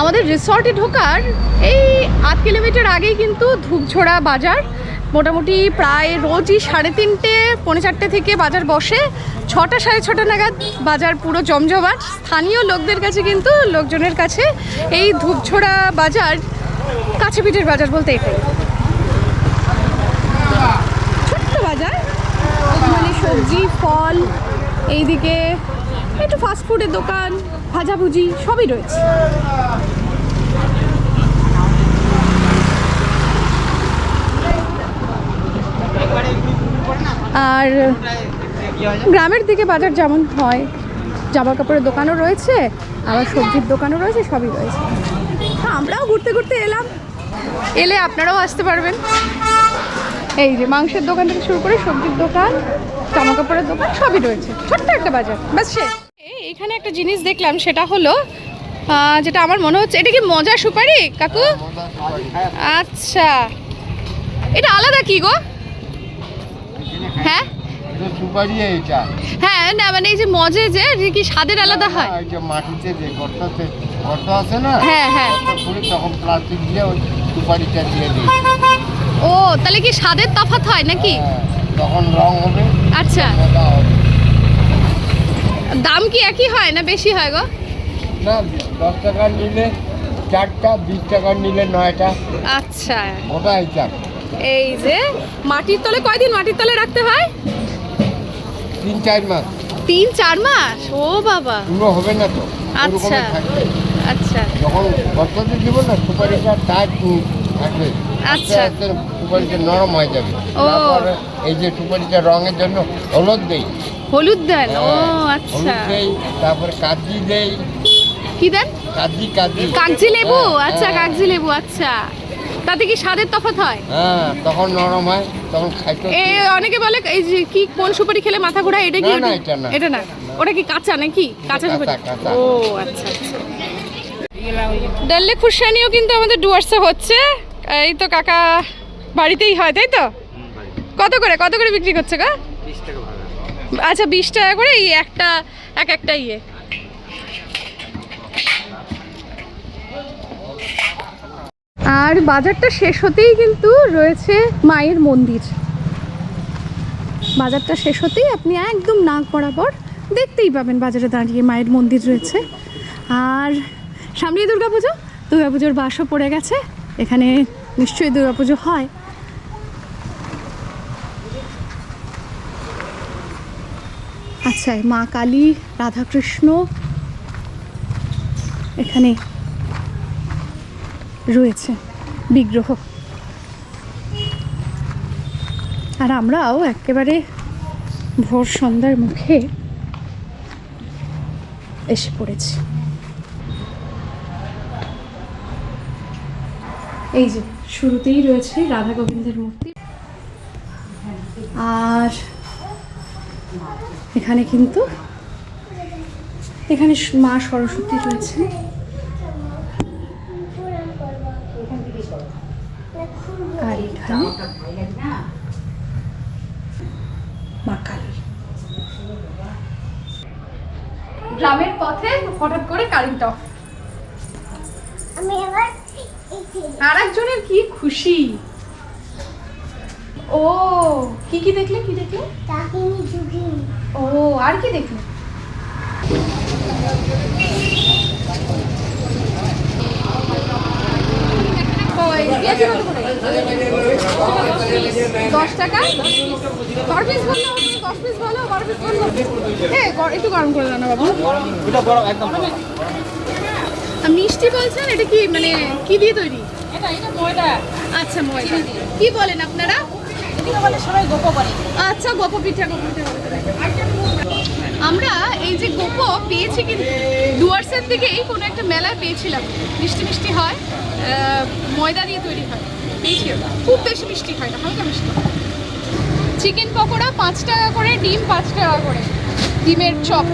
আমাদের রিসর্টে ঢোকার এই আধ কিলোমিটার আগেই কিন্তু ধূপঝোড়া বাজার। মোটামুটি প্রায় রোজই সাড়ে তিনটে, পৌনে চারটে থেকে বাজার বসে। ছটা, সাড়ে ছটা নাগাদ বাজার পুরো জমজমাট। স্থানীয় লোকদের কাছে কিন্তু লোকজনের কাছে এই ধূপঝোড়া বাজার কাছে পিঠের বাজার বলতে এটাই। ছোট্ট বাজার। মানে সবজি, ফল, এইদিকে একটু ফাস্টফুডের দোকান ভাজাভুজি সবই রয়েছে। আর গ্রামের দিকে বাজার যেমন হয় জামা কাপড়ের দোকানও রয়েছে আবার সবজির দোকানও রয়েছে সবই রয়েছে। তা আমরাও ঘুরতে ঘুরতে এলাম। এলে আপনারাও আসতে পারবেন। এই যে মাংসের দোকান থেকে শুরু করে সবজির দোকান জামা কাপড়ের দোকান সবই রয়েছে। ছোট্ট একটা বাজার ব্যাস এই, এখানে একটা জিনিস দেখলাম সেটা হলো যেটা আমার মনে হচ্ছে এটা কি মজা সুপারি কাকু? আচ্ছা। এটা আলাদা কি গো? হ্যাঁ? সুপারি এইটা হ্যাঁ না মানে এই যে মজে যে কি স্বাদের আলাদা হয়? এই যে মাটিতে যে গর্ততে গর্ত আছে না? হ্যাঁ হ্যাঁ। তখন প্লাস্টিক দিয়ে ওই সুপারিটা দিয়ে দিই। ও তাহলে কি স্বাদের তফাৎ হয় নাকি? হ্যাঁ, তখন রং হবে আচ্ছা। দাম কি একই হয় না বেশি হয় গো? না দশ টাকার নিলে চারটা বিশ টাকার নিলে নয়টা। আচ্ছা। ওটা হিসাব। এই যে মাটির তলে কয়দিন মাটির তলে রাখতে হয়? তিন চার মাস। তিন চার মাস? ও বাবা। পুরো হবে না তো? আচ্ছা। আচ্ছা। যখন গর্ততে দিব না সুপারিটা টাইট থাকবে। আস্তে আচ্ছা। সুপারিটা নরম হয়ে যাবে। ও। তারপরে এই যে সুপারিটা রঙের জন্য হলুদ দেই। হলুদ দেন? ও হ্যাঁ, আচ্ছা। দেই তারপরে কাজি দেই। কি দেন? কাজি কাজি। কাগজি লেবু? হ্যাঁ, আচ্ছা হ্যাঁ, কাগজি লেবু আচ্ছা। তাতে কি স্বাদের তফাৎ হয়? হ্যাঁ তখন নরম হয় তখন খাইতে এ অনেকে বলে এই যে কি কোন সুপারি খেলে মাথা ঘোরায় এটা কি না, না, এটা? না। এটা না। ওটা কি কাঁচা নাকি? কাঁচা কাঁচা, সুপারি ও আচ্ছা আচ্ছা। ডাল্লে খুশানিও কিন্তু আমাদের ডুয়ার্সে হচ্ছে। এই তো কাকা বাড়িতেই হয় তাই তো? কত করে কত করে বিক্রি করছে গো? আচ্ছা বিশ টাকা করে এই একটা এক একটা ইয়ে। আর বাজারটা শেষ হতেই কিন্তু রয়েছে মায়ের মন্দির। বাজারটা শেষ হতেই আপনি একদম নাক বরাবর দেখতেই পাবেন বাজারে দাঁড়িয়ে মায়ের মন্দির রয়েছে। আর সামনেই দুর্গাপুজো। দুর্গাপুজোর বাসও পড়ে গেছে। এখানে নিশ্চয়ই দুর্গাপুজো হয়। আচ্ছা মা কালী, রাধাকৃষ্ণ, এখানে রয়েছে বিগ্রহ। আর আমরাও একেবারে ভোর সন্ধ্যার মুখে এসে পড়েছি। এই যে, শুরুতেই রয়েছে রাধা গোবিন্দের মূর্তি। আর এখানে কিন্তু এখানে মা সরস্বতী রয়েছে। আর এখানে মা কালী। গ্রামের পথে হঠাৎ করে কারেন্ট অফ আর একজনের কি খুশি? ও কি কি দেখলে কি দেখলে? কাহিনী ঝুঁকি ও আর কি দেখলে? দশ টাকা? বারো পিস বলল দশ পিস বলো বারো পিস বলল হ্যাঁ একটু গরম করে দাও না বাবু। মিষ্টি বলছেন এটা কি মানে কি দিয়ে তৈরি? এটা এটা ময়দা। আচ্ছা ময়দা। কি বলেন আপনারা? আচ্ছা গোপো পিঠা আমরা এই যে গোপো পেয়েছি কিন্তু ডুয়ার্সের দিকেই কোনো একটা মেলায় পেয়েছিলাম। মিষ্টি মিষ্টি হয় ময়দা দিয়ে তৈরি হয়। পেয়েছি খুব বেশি মিষ্টি হয় না, হালকা মিষ্টি চিকেন পকোড়া পাঁচ টাকা করে, ডিম পাঁচ টাকা করে। ডিমের চপ।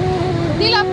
দিলাম।